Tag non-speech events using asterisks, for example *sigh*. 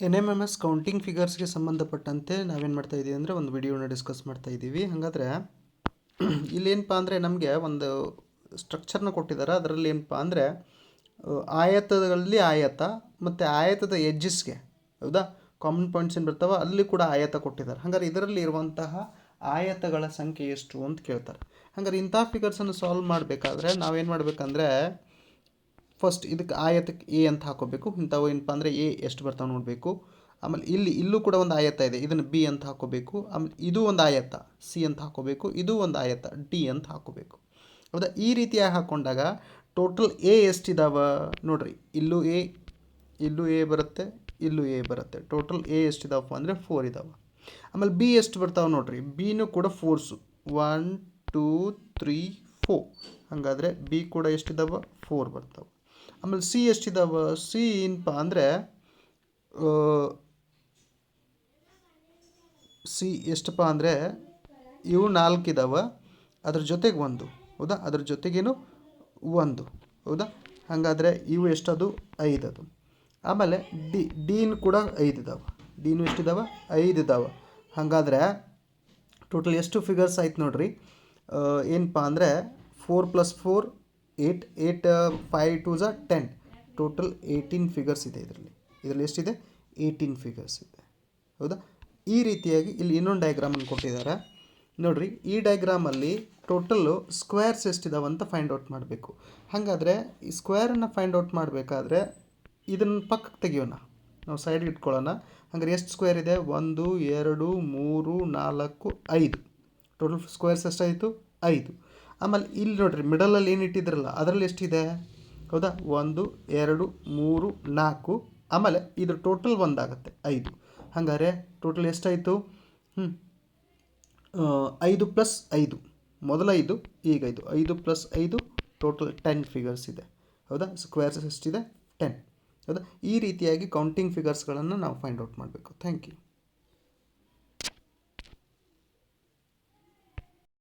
N M M S counting ಫಿಗರ್ಸ್ಗೆ ಸಂಬಂಧಪಟ್ಟಂತೆ ನಾವೇನು ಮಾಡ್ತಾ ಇದ್ದೀವಿ ಅಂದರೆ ಒಂದು ವಿಡಿಯೋನ ಡಿಸ್ಕಸ್ ಮಾಡ್ತಾ ಇದ್ದೀವಿ ಹಾಗಾದರೆ *clears throat* ಇಲ್ಲೇನಪ್ಪ ಅಂದರೆ ನಮಗೆ ಒಂದು ಸ್ಟ್ರಕ್ಚರ್ನ ಕೊಟ್ಟಿದ್ದಾರೆ ಅದರಲ್ಲಿ ಏನಪ್ಪ ಅಂದರೆ ಆಯತಗಳಲ್ಲಿ ಆಯತ ಮತ್ತು ಆಯತದ ಎಡ್ಜಸ್ಗೆ ಹೌದಾ? ಕಾಮನ್ ಪಾಯಿಂಟ್ಸ್ ಏನು ಬರ್ತಾವೆ? ಅಲ್ಲಿ ಕೂಡ ಆಯತ ಕೊಟ್ಟಿದ್ದಾರೆ ಹಾಗಾದ್ರೆ ಇದರಲ್ಲಿ ಇರುವಂತಹ ಆಯತಗಳ ಸಂಖ್ಯೆ ಎಷ್ಟು ಅಂತ ಕೇಳ್ತಾರೆ. ಹಾಗಾದ್ರೆ ಇಂಥ ಫಿಗರ್ಸನ್ನು ಸಾಲ್ವ್ ಮಾಡಬೇಕಾದ್ರೆ ನಾವೇನು ಮಾಡಬೇಕಂದ್ರೆ ಫಸ್ಟ್ ಇದಕ್ಕೆ ಆಯತಕ್ಕೆ ಎ ಅಂತ ಹಾಕೋಬೇಕು. ಇಂಥವು ಏನಪ್ಪ ಅಂದರೆ ಎ ಎಷ್ಟು ಬರ್ತಾವೆ ನೋಡಬೇಕು. ಆಮೇಲೆ ಇಲ್ಲಿ, ಇಲ್ಲೂ ಕೂಡ ಒಂದು ಆಯತ ಇದೆ. ಇದನ್ನು ಬಿ ಅಂತ ಹಾಕೋಬೇಕು. ಆಮೇಲೆ ಇದು ಒಂದು ಆಯತ ಸಿ ಅಂತ ಹಾಕೋಬೇಕು. ಇದು ಒಂದು ಆಯತ ಡಿ ಅಂತ ಹಾಕೋಬೇಕು. ಹೌದಾ? ಈ ರೀತಿಯಾಗಿ ಹಾಕ್ಕೊಂಡಾಗ ಟೋಟಲ್ ಎ ಎಷ್ಟಿದಾವ ನೋಡ್ರಿ. ಇಲ್ಲೂ ಎ ಇಲ್ಲೂ ಎ ಬರುತ್ತೆ, ಇಲ್ಲೂ ಎ ಬರುತ್ತೆ. ಟೋಟಲ್ ಎ ಎಷ್ಟಿದಾವಪ್ಪ ಅಂದರೆ ಫೋರ್ ಇದಾವೆ. ಆಮೇಲೆ ಬಿ ಎಷ್ಟು ಬರ್ತಾವೆ ನೋಡ್ರಿ. ಬಿನೂ ಕೂಡ four one two three four ಹಾಗಾದರೆ ಬಿ ಕೂಡ ಎಷ್ಟಿದಾವೆ? ಫೋರ್ ಬರ್ತಾವೆ. ಆಮೇಲೆ ಸಿ ಎಷ್ಟಿದ್ದಾವೆ ಸಿ ಏನಪ್ಪ ಅಂದರೆ ಸಿ ಎಷ್ಟಪ್ಪ ಅಂದರೆ ಇವು ನಾಲ್ಕು ಇದಾವೆ ಅದ್ರ ಜೊತೆಗೆ ಒಂದು, ಹೌದಾ? ಅದ್ರ ಜೊತೆಗೇನು ಒಂದು, ಹೌದಾ? ಹಾಗಾದರೆ ಇವು ಎಷ್ಟದು? ಐದು ಅದು ಆಮೇಲೆ ಡಿ ಡೀನ್ ಕೂಡ ಐದು ಇದಾವೆ ಡೀನು ಎಷ್ಟಿದಾವೆ? ಐದು ಇದಾವೆ ಹಾಗಾದರೆ ಟೋಟಲ್ ಎಷ್ಟು ಫಿಗರ್ಸ್ ಆಯ್ತು ನೋಡ್ರಿ? ಏನಪ್ಪ ಅಂದರೆ, four plus four eight eight five two ಝ ten total eighteen figures ಇದೆ ಇದರಲ್ಲಿ. ಇದರಲ್ಲಿ ಎಷ್ಟಿದೆ? ಏಯ್ಟೀನ್ ಫಿಗರ್ಸ್ ಇದೆ. ಹೌದಾ? ಈ ರೀತಿಯಾಗಿ ಇಲ್ಲಿ ಇನ್ನೊಂದು ಡಯಾಗ್ರಾಮನ್ನು ಕೊಟ್ಟಿದ್ದಾರೆ. ನೋಡಿರಿ, ಈ ಡಯಾಗ್ರಾಮಲ್ಲಿ ಟೋಟಲ್ಲು ಸ್ಕ್ವೇರ್ಸ್ ಎಷ್ಟಿದಾವೆ ಅಂತ ಫೈಂಡ್ ಔಟ್ ಮಾಡಬೇಕು. ಹಾಗಾದರೆ ಈ ಸ್ಕ್ವೇರನ್ನು ಫೈಂಡ್ ಔಟ್ ಮಾಡಬೇಕಾದ್ರೆ ಇದನ್ನು ಪಕ್ಕಕ್ಕೆ ತೆಗಿಯೋಣ. ನಾವು ಸೈಡ್ಗೆ ಇಟ್ಕೊಳ್ಳೋಣ. ಹಾಗಾದ್ರೆ ಎಷ್ಟು ಸ್ಕ್ವೇರ್ ಇದೆ? ಒಂದು, ಎರಡು, ಮೂರು, ನಾಲ್ಕು, ಐದು. ಟೋಟಲ್ ಸ್ಕ್ವೇರ್ಸ್ ಎಷ್ಟಾಯಿತು? ಐದು. ಆಮೇಲೆ ಇಲ್ಲಿ ನೋಡಿರಿ ಮಿಡಲಲ್ಲಿ ಏನು ಇಟ್ಟಿದ್ರಲ್ಲ, ಅದರಲ್ಲಿ ಎಷ್ಟಿದೆ? ಹೌದಾ? ಒಂದು, ಎರಡು, ಮೂರು, ನಾಲ್ಕು. ಆಮೇಲೆ ಇದ್ರ ಟೋಟಲ್ ಒಂದಾಗುತ್ತೆ, ಐದು. ಹಾಗಾದ್ರೆ ಟೋಟಲ್ ಎಷ್ಟಾಯಿತು? ಹ್ಞೂ ಐದು ಪ್ಲಸ್ ಐದು. ಮೊದಲ ಐದು, ಈಗ ಐದು. ಐದು ಪ್ಲಸ್ ಐದು ಟೋಟಲ್ ಟೆನ್ ಫಿಗರ್ಸ್ ಇದೆ. ಹೌದಾ? ಸ್ಕ್ವೇರ್ಸ್ ಎಷ್ಟಿದೆ? ಟೆನ್ ಹೌದಾ? ಈ ರೀತಿಯಾಗಿ ಕೌಂಟಿಂಗ್ ಫಿಗರ್ಸ್ಗಳನ್ನು ನಾವು ಫೈಂಡ್ ಔಟ್ ಮಾಡಬೇಕು. Thank you